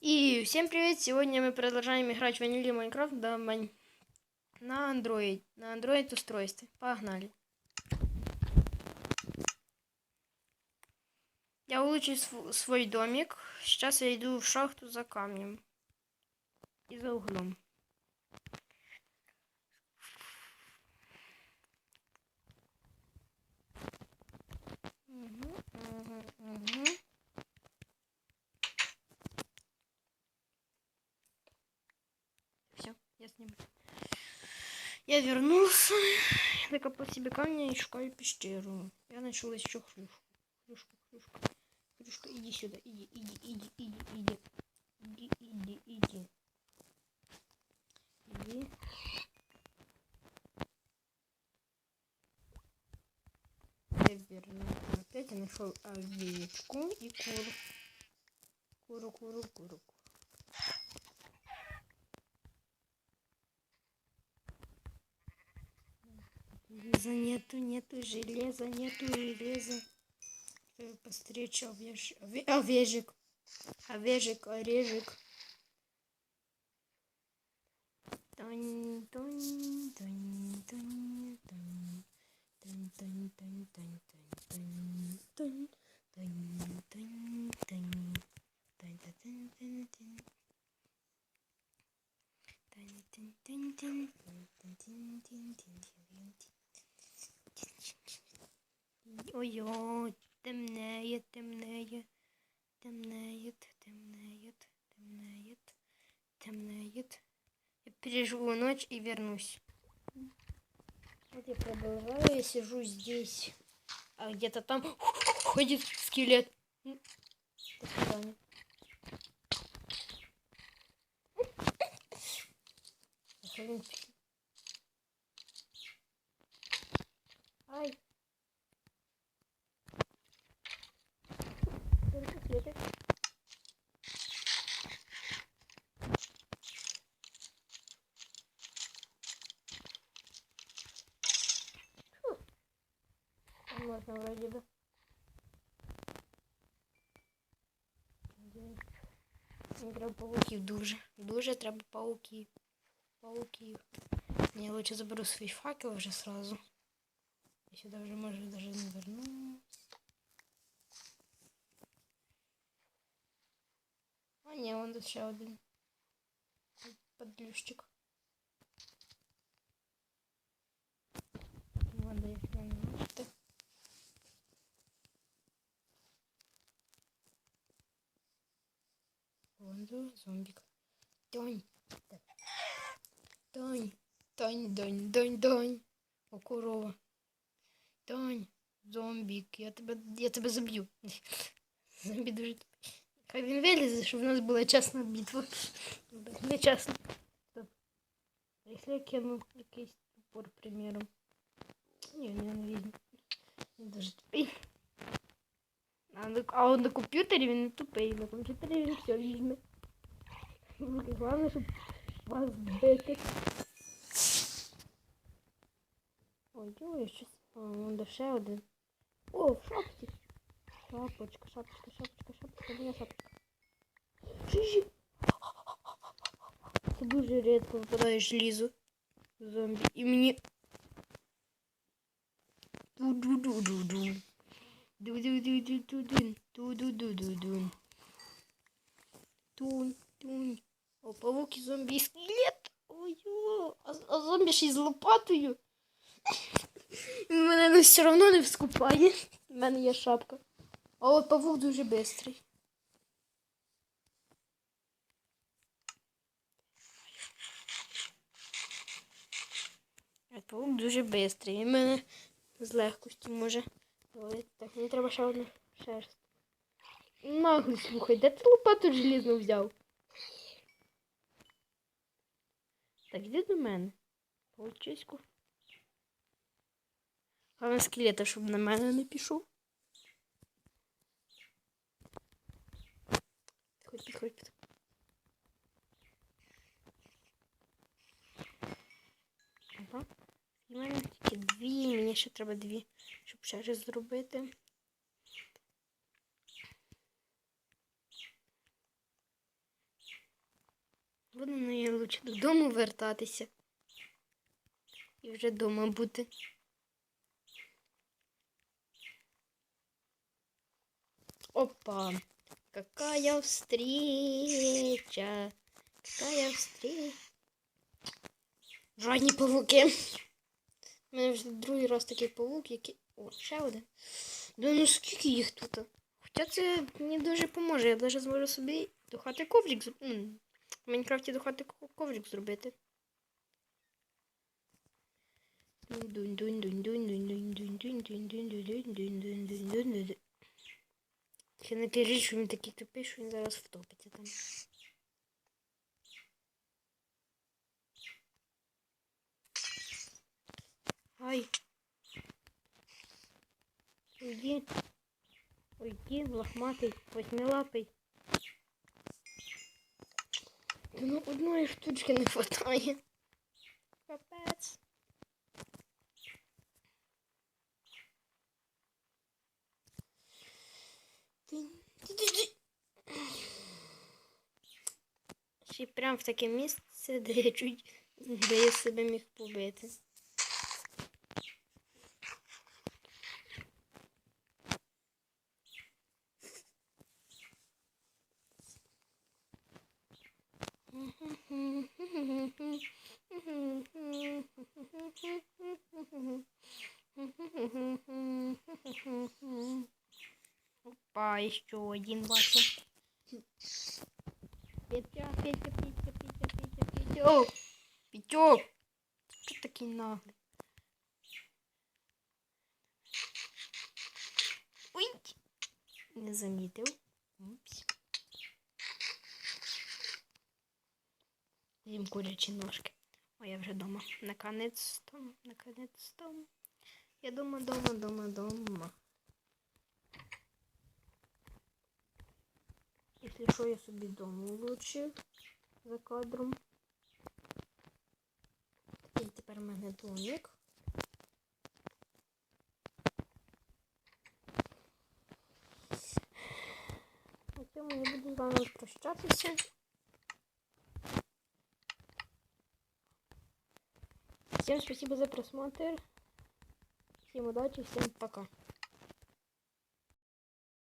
И всем привет! Сегодня мы продолжаем играть в ванили Майнкрафт да, мань... на Android. На Android устройстве. Погнали. Я улучшил свой домик. Сейчас я иду в шахту за камнем. И за углом. Угу. Я вернулся. Я докопал себе камни и шукаю пещеру. Я начал еще хрюшку. Хрюшка, хрюшка. Хрюшка, иди сюда. Иди, иди, иди, иди, иди. Иди, иди, иди. Иди. Я вернулся опять. Я нашел овечку и куру. Куру, куру, куру, куру. Железа нету, нету железа, нету железа. Э, Постречу овеж... овежик. Овежик, орежик. Тонь, тонь, тонь, тонь, тонь, тонь, тонь, тонь, тонь. Ой-ой, темнеет, темнеет, темнеет, темнеет, темнеет. темнеє. Я переживу ночь и вернусь. Вот я пробываю, я сижу здесь, а где-то там ходит скелет. Ай. Можно вроде бы. Мені треба пауків дуже. Дуже треба пауків. Пауків. лучше заберу свой факел уже сразу. Я сюди вже можу даже не вернусь. А не, он тут ще один подлющик. найду зомбик. Тонь. Тонь. Тонь, донь, донь, донь. О, корова. Тонь, зомбик. Я тебя, я тебя забью, зомби даже тупий. Хай він вилізе, щоб в нас была частная битва. Ну, не частная, а если я кину какие тупор, приміром. Ні, не візьму. Він дуже тупий. А, он а на компьютере він не тупий, на компьютере він все візьме главное, чтобы вас бэкет. Ой, делаю сейчас. А, он душе один. О, шапки. Шапочка, шапочка, шапочка, шапочка, у меня шапочка. Жижи. Ты дуже редко попадаешь Лизу. Зомби. И мне... Ду-ду-ду-ду-ду. Ду-ду-ду-ду-ду-дун. Ду-ду-ду-ду-дун. Тун, тун, О, павук і зомбі і скелет. Ой, -о. а, а зомбі ще й з лопатою. Мене ну, все одно не вскупає. У мене є шапка. А от павук дуже швидкий. Павук дуже швидкий. І мене з легкості може. Так, мені треба ще одну шерсть. Нагло слухай, де ти лопату желізну взяв? Так, іди до мене. Получиську. Головне скелета, щоб на мене не пішов. Підходь, підходь, підходь. Ага. У мене тільки дві, мені ще треба дві, щоб ще раз зробити. Буду ну, додому вертатися. І вже вдома бути. Опа! Какая встреча! Какая встреча! Жадні павуки! У мене вже другий раз такий павук, який... О, ще один. Да ну скільки їх тут? Хоча це мені дуже поможе, я навіть зможу собі до хати коврик зробити. Ну, в Майнкрафті до хати коврик зробити. Ще не кажіть, що він такий тупий, що він зараз втопиться там. Ай. Уйди. Уйди, лохматый, восьмилапий. Ну, одної штучки не вистачає. Капець. Ще прям в таке місце, де я чуть, де я себе міг побити. Опа, еще один бачу. Петя, Петя, Петя, Петя, Петя, Петя. О, Что такие такий не замітив. Упс. Їм курячі ножки. О, я вже вдома. Наконець-то, наконець-то. Я дома, дома, дома, дома. Якщо що, я собі дому влучив за кадром. І тепер у мене домик. На цьому я буду з вами прощатися. Всем спасибо за просмотр. Всем удачи, всем пока.